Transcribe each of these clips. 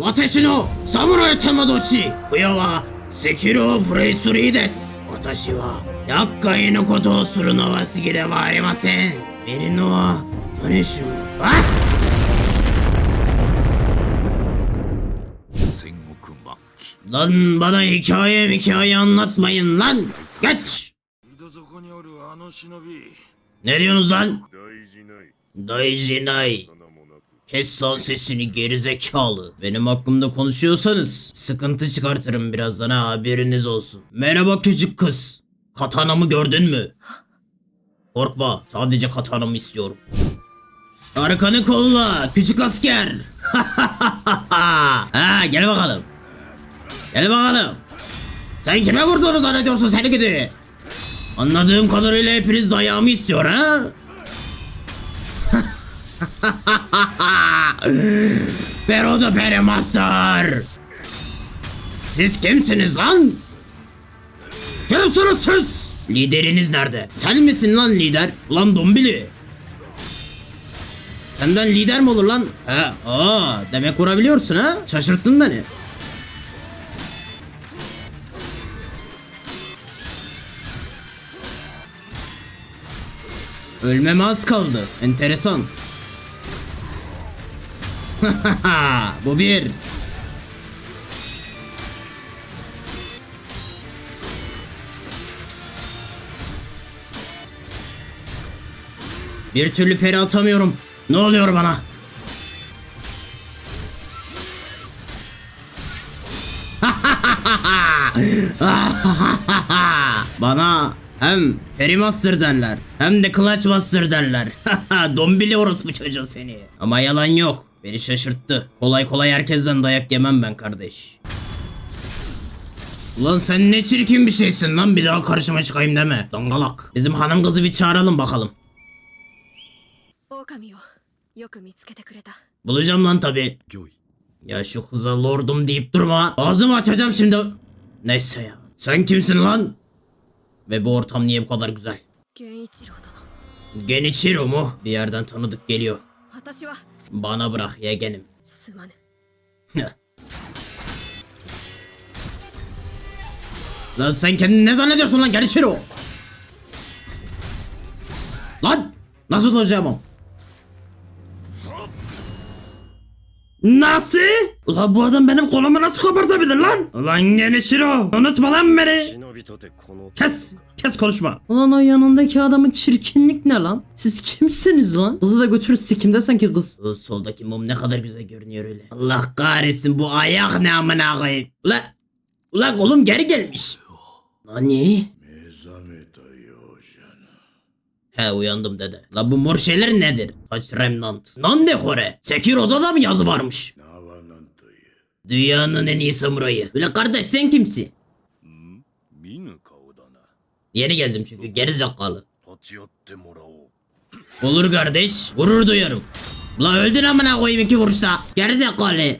私の侍玉年親は赤狼プレイスリーです。私は厄介なことをするのは好きではありません。メリノはトニシュン戦国末期。なんばない教養み教ンなっまイんなん。ガッチ!井戸底におるあの忍び。ネリオンさん大事ない。大事ない。Kes lan sesini gerizekalı. Benim hakkımda konuşuyorsanız sıkıntı çıkartırım birazdan ha haberiniz olsun. Merhaba küçük kız. Katanamı gördün mü? Korkma sadece katanamı istiyorum. Arkanı kolla küçük asker. ha gel bakalım. Gel bakalım. Sen kime vurduğunu zannediyorsun seni gidi? Anladığım kadarıyla hepiniz dayağımı istiyor ha? Pero de Pere Master. Siz kimsiniz lan? Kimsiniz siz? Lideriniz nerede? Sen misin lan lider? Ulan dombili. Senden lider mi olur lan? He, aa, demek vurabiliyorsun ha? Şaşırttın beni. Ölmeme az kaldı. Enteresan. Bu bir. Bir türlü peri atamıyorum. Ne oluyor bana? bana hem Peri Master derler hem de Clutch Master derler. Dombili orospu çocuğu seni. Ama yalan yok. Beni şaşırttı. Kolay kolay herkesten dayak yemem ben kardeş. Ulan sen ne çirkin bir şeysin lan bir daha karşıma çıkayım deme. Dangalak. Bizim hanım kızı bir çağıralım bakalım. Bulacağım lan tabi. Ya şu kıza lordum deyip durma. Ağzımı açacağım şimdi. Neyse ya. Sen kimsin lan? Ve bu ortam niye bu kadar güzel? Genichiro mu? Bir yerden tanıdık geliyor. Bana bırak yeğenim. lan sen kendini ne zannediyorsun lan gel o. Lan nasıl duracağım o? Nasıl? Ulan bu adam benim kolumu nasıl kopartabilir lan? Ulan gene Shiro. Unutma lan beni. Kes. Kes konuşma. Ulan o yanındaki adamın çirkinlik ne lan? Siz kimsiniz lan? Kızı da götürür sikimde sanki kız. O soldaki mum ne kadar güzel görünüyor öyle. Allah kahretsin bu ayak ne amına koyayım. Ulan. Ulan kolum geri gelmiş. Nani? He uyandım dede. La bu mor şeyler nedir? Kaç remnant. Nan dekore. Sekiro'da da mı yazı varmış? Dünyanın en iyi samurayı. Öyle kardeş sen kimsin? Yeni geldim çünkü geri zekalı. Olur kardeş. Gurur duyarım. La öldün amına koyayım iki vuruşta. Geri zekalı.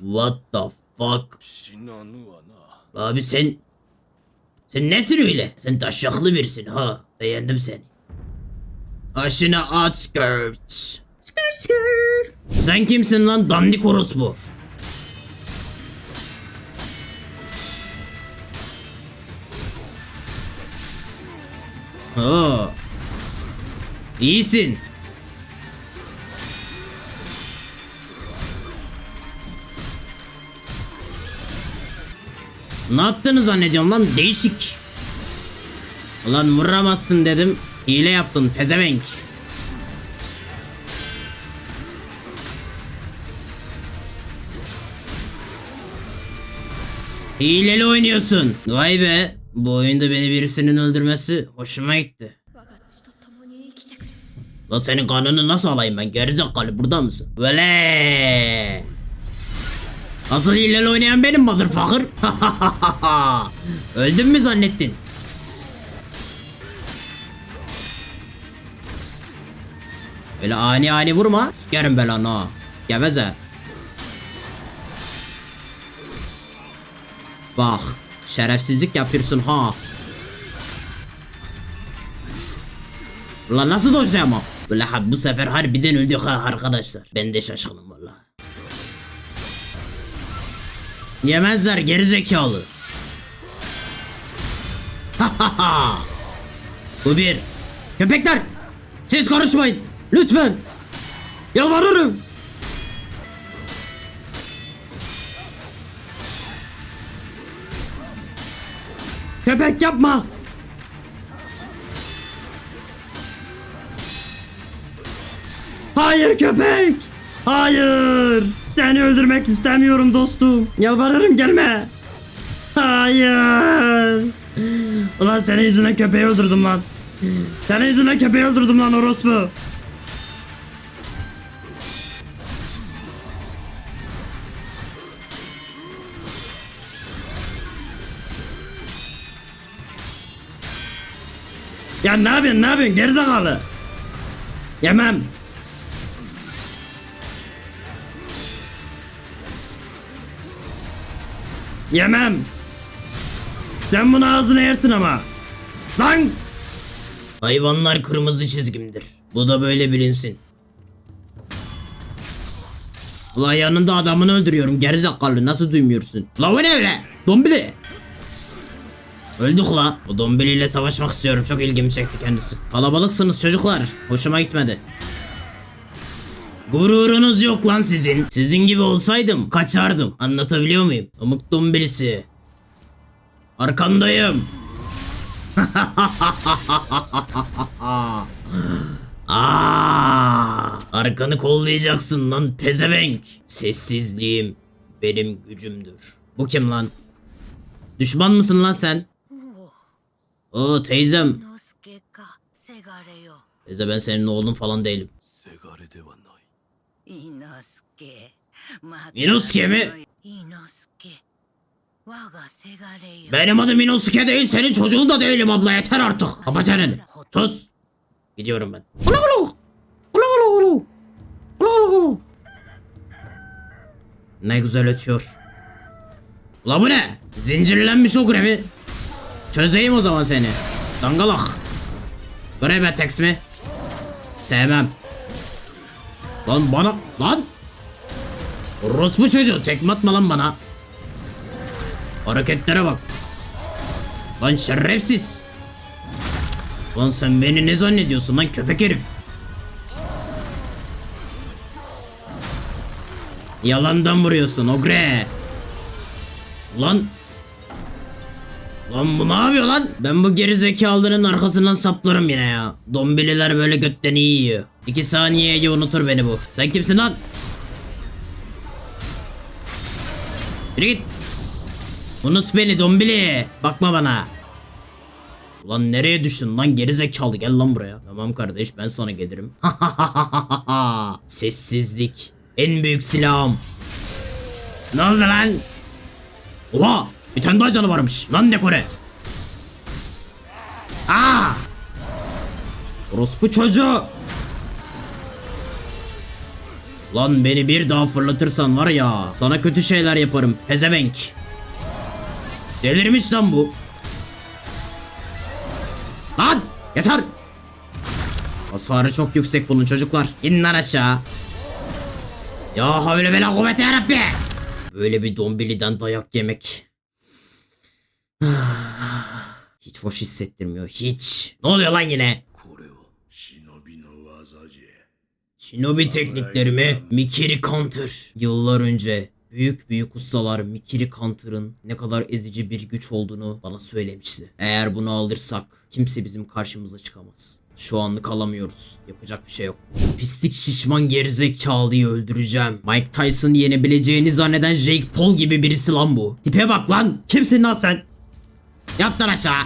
What the fuck? Abi sen sen nesin öyle? Sen taşaklı birisin ha. Beğendim seni. Aşına outskirts. Skirt skirt. Sen kimsin lan dandik orospu? Oo. İyisin. Ne yaptığını zannediyorum lan değişik. Ulan vuramazsın dedim. Hile yaptın pezevenk. Hileli oynuyorsun. Vay be. Bu oyunda beni birisinin öldürmesi hoşuma gitti. La senin kanını nasıl alayım ben gerizekalı burada mısın? Böyle. Asıl hileli oynayan benim motherfucker. Öldün mü zannettin? Öyle ani ani vurma. Sikerim belanı ha. Geveze. Bak. Şerefsizlik yapıyorsun ha. Ulan nasıl dojacağım o? Ulan bu sefer harbiden öldük ha arkadaşlar. Ben de şaşkınım Yemezler gerizekalı. Bu bir. Köpekler! Siz karışmayın. Lütfen. Yalvarırım. Köpek yapma. Hayır köpek. Hayır. Seni öldürmek istemiyorum dostum. Yalvarırım gelme. Hayır. Ulan senin yüzünden köpeği öldürdüm lan. Senin yüzünden köpeği öldürdüm lan orospu. Ya ne yapıyorsun ne yapıyorsun gerizekalı? Yemem. Yemem. Sen bunu ağzına yersin ama. Zang! Hayvanlar kırmızı çizgimdir. Bu da böyle bilinsin. Ulan yanında adamını öldürüyorum gerizekalı nasıl duymuyorsun? La o ne öyle? Dombili. Öldük la. O dombiliyle savaşmak istiyorum çok ilgimi çekti kendisi. Kalabalıksınız çocuklar. Hoşuma gitmedi. Gururunuz yok lan sizin. Sizin gibi olsaydım kaçardım. Anlatabiliyor muyum? Amık dombilisi. Arkandayım. Aa, arkanı kollayacaksın lan pezevenk. Sessizliğim benim gücümdür. Bu kim lan? Düşman mısın lan sen? Oo teyzem. Teyze ben senin oğlun falan değilim. Inosuke mi? Benim adım Inosuke değil senin çocuğun da değilim abla yeter artık. Kapa senin. Sus. Gidiyorum ben. Ulu ulu. Ulu ulu ulu. Ulu ulu ulu. Ne güzel ötüyor. Ula bu ne? Zincirlenmiş o grevi. Çözeyim o zaman seni. Dangalak. Grebe teks mi? Sevmem. Lan bana... Lan! Orospu çocuğu tekme atma lan bana. Hareketlere bak. Lan şerefsiz. Lan sen beni ne zannediyorsun lan köpek herif? Yalandan vuruyorsun ogre. Lan. Lan bu ne yapıyor lan? Ben bu gerizekalının arkasından saplarım yine ya. Dombililer böyle götten iyi yiyor. İki saniyeye unutur beni bu. Sen kimsin lan? Yürü git. Unut beni dombili. Bakma bana. Ulan nereye düştün lan gerizekalı gel lan buraya. Tamam kardeş ben sana gelirim. Sessizlik. En büyük silahım. Ne oldu lan? Oha! Bir tane daha canı varmış. Lan dekore. Aa! Orospu çocuğu. Lan beni bir daha fırlatırsan var ya sana kötü şeyler yaparım pezevenk. Delirmiş lan bu. Lan yeter. Hasarı çok yüksek bunun çocuklar. İn lan aşağı. Ya havle bela kuvvete yarabbi. Böyle bir dombiliden dayak yemek. hiç hoş hissettirmiyor hiç. Ne oluyor lan yine? Shinobi tekniklerimi Mikiri Counter. Yıllar önce büyük büyük ustalar Mikiri Counter'ın ne kadar ezici bir güç olduğunu bana söylemişti. Eğer bunu alırsak kimse bizim karşımıza çıkamaz. Şu anlık alamıyoruz. Yapacak bir şey yok. Pislik şişman gerizekalıyı öldüreceğim. Mike Tyson yenebileceğini zanneden Jake Paul gibi birisi lan bu. Tipe bak lan. Kimsin lan sen? Yat lan aşağı.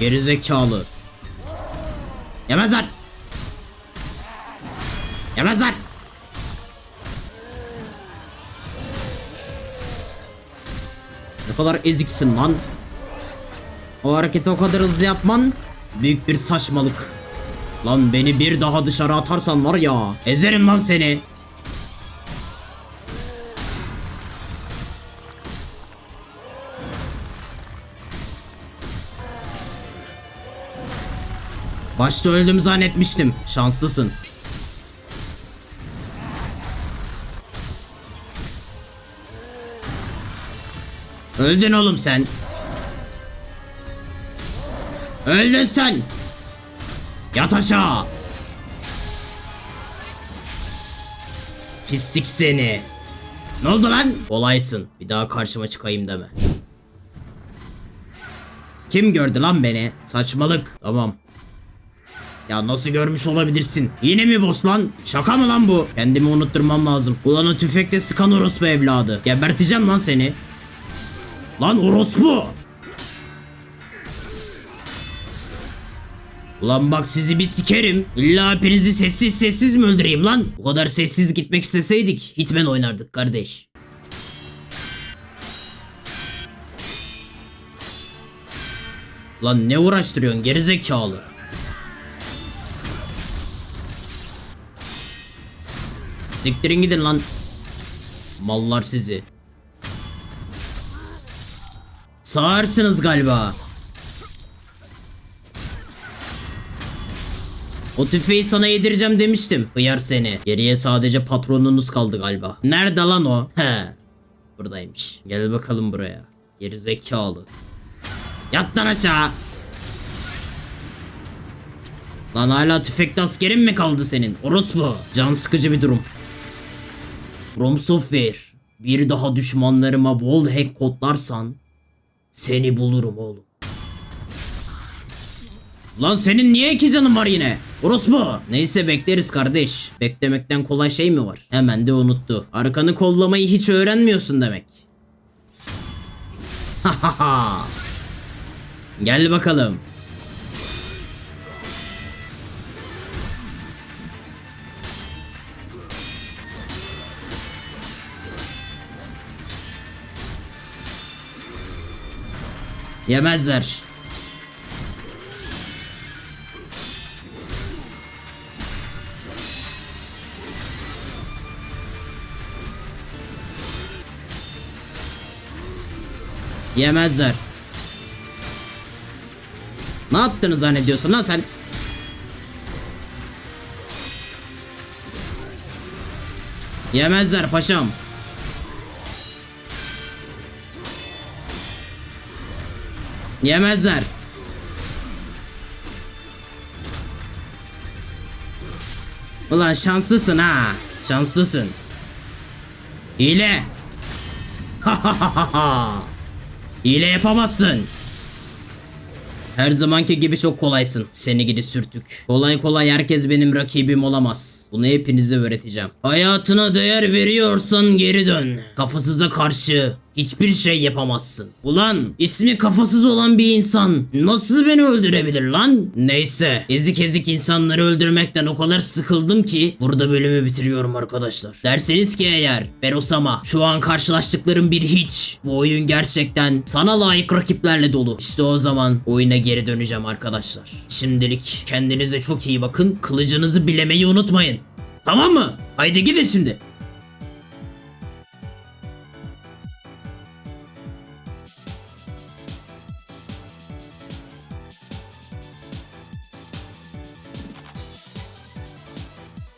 Gerizekalı. Yemezler. Yemezler. Ne kadar eziksin lan. O hareketi o kadar hızlı yapman büyük bir saçmalık. Lan beni bir daha dışarı atarsan var ya ezerim lan seni. Başta öldüm zannetmiştim. Şanslısın. Öldün oğlum sen. Öldün sen. Yat aşağı. Pislik seni. Ne oldu lan? Olaysın. Bir daha karşıma çıkayım deme. Kim gördü lan beni? Saçmalık. Tamam. Ya nasıl görmüş olabilirsin? Yine mi boss lan? Şaka mı lan bu? Kendimi unutturmam lazım. Ulan o tüfekte sıkan orospu evladı. Geberteceğim lan seni. Lan orospu! Ulan bak sizi bir sikerim. İlla hepinizi sessiz sessiz mi öldüreyim lan? Bu kadar sessiz gitmek isteseydik Hitman oynardık kardeş. Lan ne uğraştırıyorsun gerizekalı? Siktirin gidin lan. Mallar sizi. Sağırsınız galiba. O tüfeği sana yedireceğim demiştim. Hıyar seni. Geriye sadece patronunuz kaldı galiba. Nerede lan o? He. Buradaymış. Gel bakalım buraya. Geri zekalı. Yat lan aşağı. Lan hala tüfekli askerin mi kaldı senin? Orospu. Can sıkıcı bir durum. From Software. Bir daha düşmanlarıma wallhack kodlarsan seni bulurum oğlum. Lan senin niye iki canın var yine? Orospu. Neyse bekleriz kardeş. Beklemekten kolay şey mi var? Hemen de unuttu. Arkanı kollamayı hiç öğrenmiyorsun demek. Gel bakalım. Yemezler. Yemezler. Ne yaptığını zannediyorsun lan sen? Yemezler paşam. Yemezler. Ulan şanslısın ha. Şanslısın. Hile. Hile yapamazsın. Her zamanki gibi çok kolaysın. Seni gidi sürtük. Kolay kolay herkes benim rakibim olamaz. Bunu hepinize öğreteceğim. Hayatına değer veriyorsan geri dön. Kafasıza karşı hiçbir şey yapamazsın. Ulan ismi kafasız olan bir insan nasıl beni öldürebilir lan? Neyse ezik ezik insanları öldürmekten o kadar sıkıldım ki burada bölümü bitiriyorum arkadaşlar. Derseniz ki eğer Berosama şu an karşılaştıklarım bir hiç. Bu oyun gerçekten sana layık rakiplerle dolu. İşte o zaman oyuna geri döneceğim arkadaşlar. Şimdilik kendinize çok iyi bakın. Kılıcınızı bilemeyi unutmayın. Tamam mı? Haydi gidin şimdi.